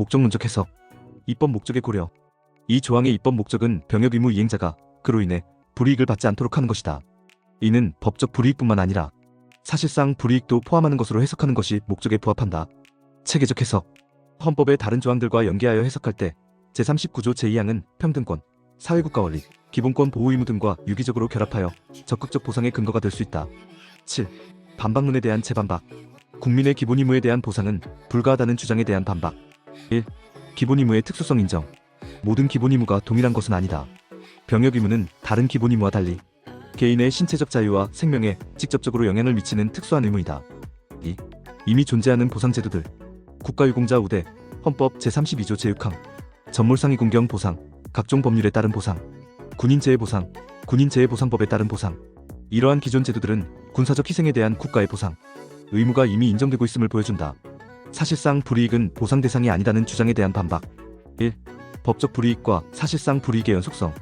목적론적 해석 입법 목적의 고려 이 조항의 입법 목적은 병역 의무 이행자가 그로 인해 불이익을 받지 않도록 하는 것이다. 이는 법적 불이익뿐만 아니라 사실상 불이익도 포함하는 것으로 해석하는 것이 목적에 부합한다. 체계적 해석 헌법의 다른 조항들과 연계하여 해석할 때 제39조 제2항은 평등권, 사회국가 원리, 기본권 보호 의무 등과 유기적으로 결합하여 적극적 보상의 근거가 될 수 있다. 7. 반박론에 대한 재반박 국민의 기본 의무에 대한 보상은 불가하다는 주장에 대한 반박 1. 기본 의무의 특수성 인정 모든 기본 의무가 동일한 것은 아니다. 병역 의무는 다른 기본 의무와 달리 개인의 신체적 자유와 생명에 직접적으로 영향을 미치는 특수한 의무이다. 2. 이미 존재하는 보상제도들 국가유공자 우대 헌법 제32조 제6항 전몰상의 공경 보상 각종 법률에 따른 보상 군인재해 보상 군인재해 보상법에 따른 보상 이러한 기존 제도들은 군사적 희생에 대한 국가의 보상 의무가 이미 인정되고 있음을 보여준다. 사실상 불이익은 보상 대상이 아니다는 주장에 대한 반박 1. 법적 불이익과 사실상 불이익의 연속성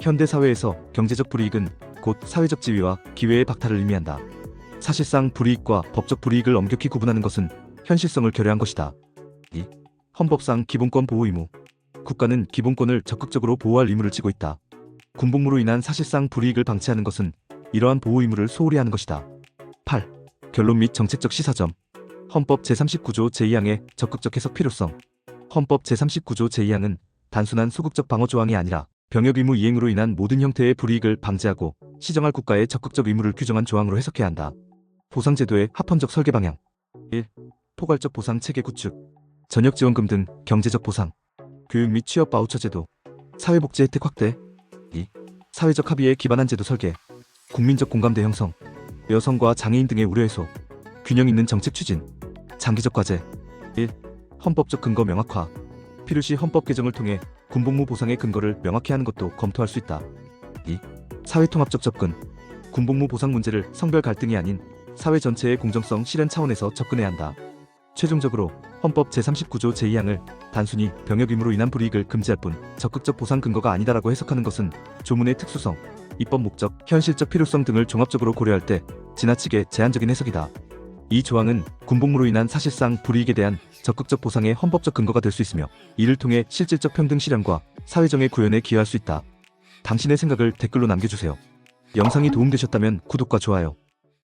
현대 사회에서 경제적 불이익은 곧 사회적 지위와 기회의 박탈을 의미한다. 사실상 불이익과 법적 불이익을 엄격히 구분하는 것은 현실성을 결여한 것이다. 2. 헌법상 기본권 보호 의무 국가는 기본권을 적극적으로 보호할 의무를 지고 있다. 군복무로 인한 사실상 불이익을 방치하는 것은 이러한 보호 의무를 소홀히 하는 것이다. 8. 결론 및 정책적 시사점 헌법 제39조 제2항의 적극적 해석 필요성. 헌법 제39조 제2항은 단순한 소극적 방어 조항이 아니라 병역 의무 이행으로 인한 모든 형태의 불이익을 방지하고 시정할 국가의 적극적 의무를 규정한 조항으로 해석해야 한다. 보상제도의 합헌적 설계 방향. 1. 포괄적 보상 체계 구축. 전역 지원금 등 경제적 보상. 교육 및 취업 바우처 제도. 사회복지 혜택 확대. 2. 사회적 합의에 기반한 제도 설계. 국민적 공감대 형성. 여성과 장애인 등의 우려 해소. 균형 있는 정책 추진 장기적 과제 1. 헌법적 근거 명확화 필요시 헌법 개정을 통해 군복무 보상의 근거를 명확히 하는 것도 검토할 수 있다. 2. 사회통합적 접근 군복무 보상 문제를 성별 갈등이 아닌 사회 전체의 공정성 실현 차원에서 접근해야 한다. 최종적으로 헌법 제39조 제2항을 단순히 병역 의무로 인한 불이익을 금지할 뿐 적극적 보상 근거가 아니다라고 해석하는 것은 조문의 특수성, 입법 목적, 현실적 필요성 등을 종합적으로 고려할 때 지나치게 제한적인 해석이다. 이 조항은 군복무로 인한 사실상 불이익에 대한 적극적 보상의 헌법적 근거가 될 수 있으며 이를 통해 실질적 평등 실현과 사회정의 구현에 기여할 수 있다. 당신의 생각을 댓글로 남겨주세요. 영상이 도움되셨다면 구독과 좋아요,